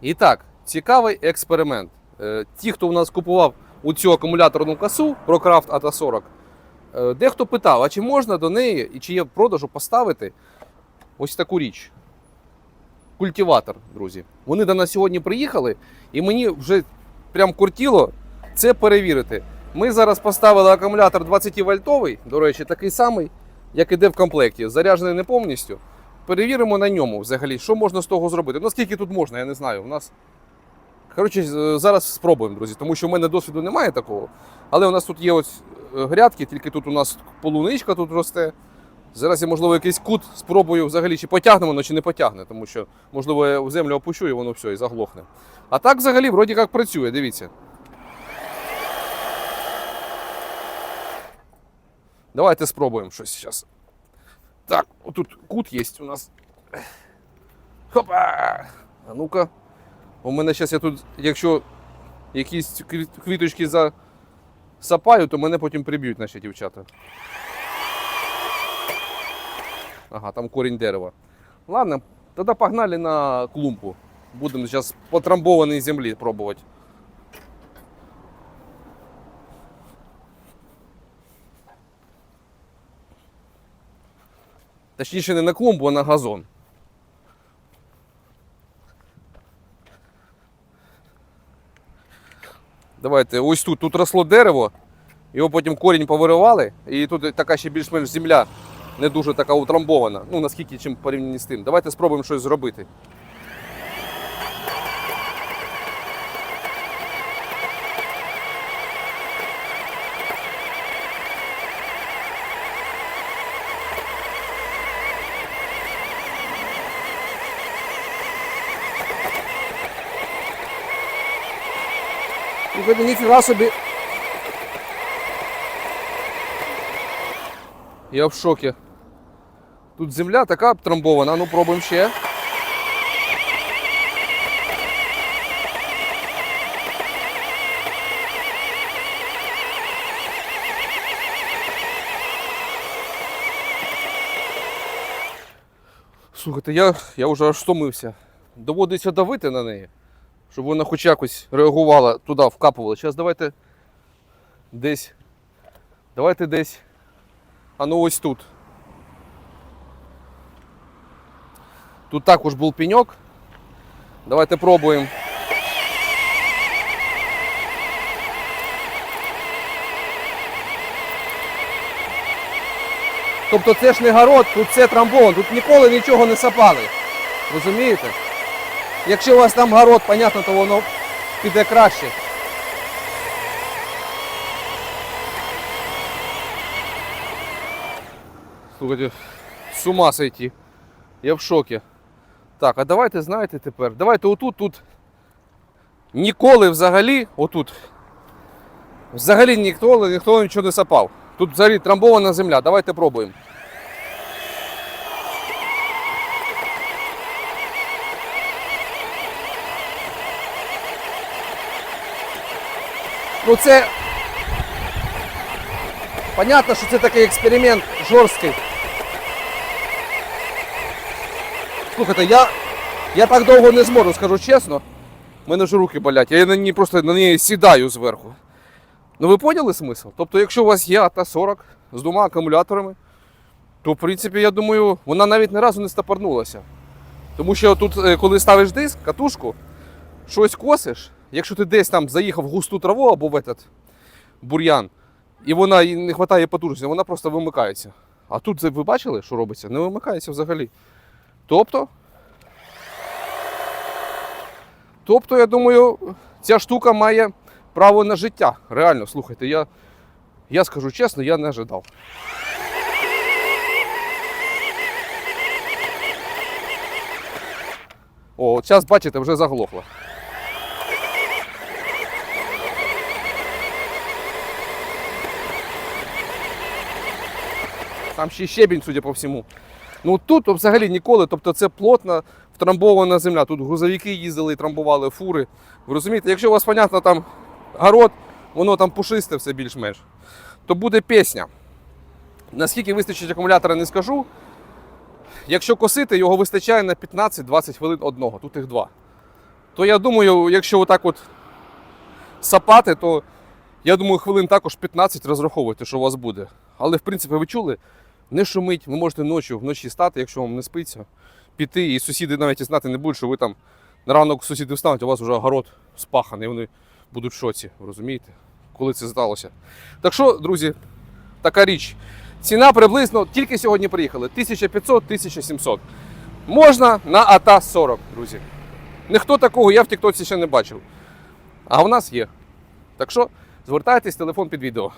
І так, цікавий експеримент. Е, Ті, хто у нас купував у цю акумуляторну касу ProCraft ATA 40, е, дехто питав, а чи можна до неї і чи є в продажу поставити ось таку річ. Культиватор, друзі. Вони до нас сьогодні приїхали, і мені вже прям кортіло це перевірити. Ми зараз поставили акумулятор 20 вольтовий, до речі, такий самий, як іде в комплекті, заряджений не повністю. Перевіримо на ньому взагалі, що можна з того зробити. Ну, скільки тут можна, я не знаю. У нас. Коротше, зараз спробуємо, друзі, тому що в мене досвіду немає такого. Але у нас тут є ось е, грядки, тільки тут у нас полуничка тут росте. Зараз я, можливо, якийсь кут спробую взагалі, чи потягне воно, чи не потягне, тому що, можливо, я в землю опущу і воно все, і заглохне. А так взагалі, вроді як працює, дивіться. Давайте спробуємо щось зараз. Так, отут кут є у нас. Хопа! А ну-ка. У мене зараз я тут, якщо якісь квіт- квіточки засапаю, то мене потім приб'ють наші дівчата. Ага, там корінь дерева. Ладно, тоді погнали на клумбу. Будемо зараз по трамбованій землі пробувати. Точніше, не на клумбу, а на газон. Давайте, ось тут, тут росло дерево, його потім корінь повиривали, і тут така ще більш-менш земля не дуже така утрамбована. Ну, наскільки чим порівняно з тим. Давайте спробуємо щось зробити. Слухайте, ніфіга собі. Я в шокі. Тут земля така трамбована, ну пробуємо ще. Слухайте, я, я вже аж стомився. Доводиться давити на неї, щоб вона хоч якось реагувала туди, вкапувала. Зараз давайте десь. Давайте десь. А ну ось тут. Тут також був пеньок. Давайте пробуємо. Тобто це ж не город, тут це трамбон, тут ніколи нічого не сапали. Розумієте? Якщо у вас там город, понятно, то воно піде краще. Слухайте, з ума сойти. Я в шокі. Так, а давайте, знаєте тепер, давайте отут, тут ніколи взагалі, отут, взагалі ніхто, ніхто нічого не сапав. Тут взагалі трамбована земля. Давайте пробуємо. Ну це. Понятно, що це такий експеримент жорсткий. Слухайте, я, я так довго не зможу, скажу чесно. У мене вже руки болять. Я на ній просто на неї сідаю зверху. Ну ви поняли смисл? Тобто, якщо у вас є АТА-40 з двома акумуляторами, то в принципі, я думаю, вона навіть ні разу не стопорнулася. Тому що тут, е, коли ставиш диск, катушку, щось косиш, якщо ти десь там заїхав в густу траву або в этот бур'ян, і вона їй не вистачає потужності, вона просто вимикається. А тут ви бачили, що робиться? Не вимикається взагалі. Тобто. Тобто, я думаю, ця штука має право на життя. Реально, слухайте, я, я скажу чесно, я не ожидав. О, зараз, бачите, вже заглохло. Там ще щебінь, судя по всьому. Ну тут взагалі ніколи, тобто це плотна втрамбована земля. Тут грузовики їздили і трамбували фури. Ви розумієте, якщо у вас, понятно, там город, воно там пушисте все більш-менш, то буде пісня. Наскільки вистачить акумулятора, не скажу. Якщо косити, його вистачає на 15-20 хвилин одного, тут їх два. то я думаю, якщо отак от сапати, то я думаю, хвилин також 15 розраховуйте, що у вас буде. Але в принципі ви чули, не шумить, ви можете ночі вночі стати, якщо вам не спиться, піти, і сусіди навіть і знати не будуть, що ви там на ранок сусіди встануть, у вас вже огород спаханий, вони будуть в шоці, розумієте? Коли це сталося. Так що, друзі, така річ. Ціна приблизно тільки сьогодні приїхали 1500-1700. Можна на АТА 40, друзі. Ніхто такого я в Тіктоці ще не бачив. А у нас є. Так що звертайтесь, телефон під відео.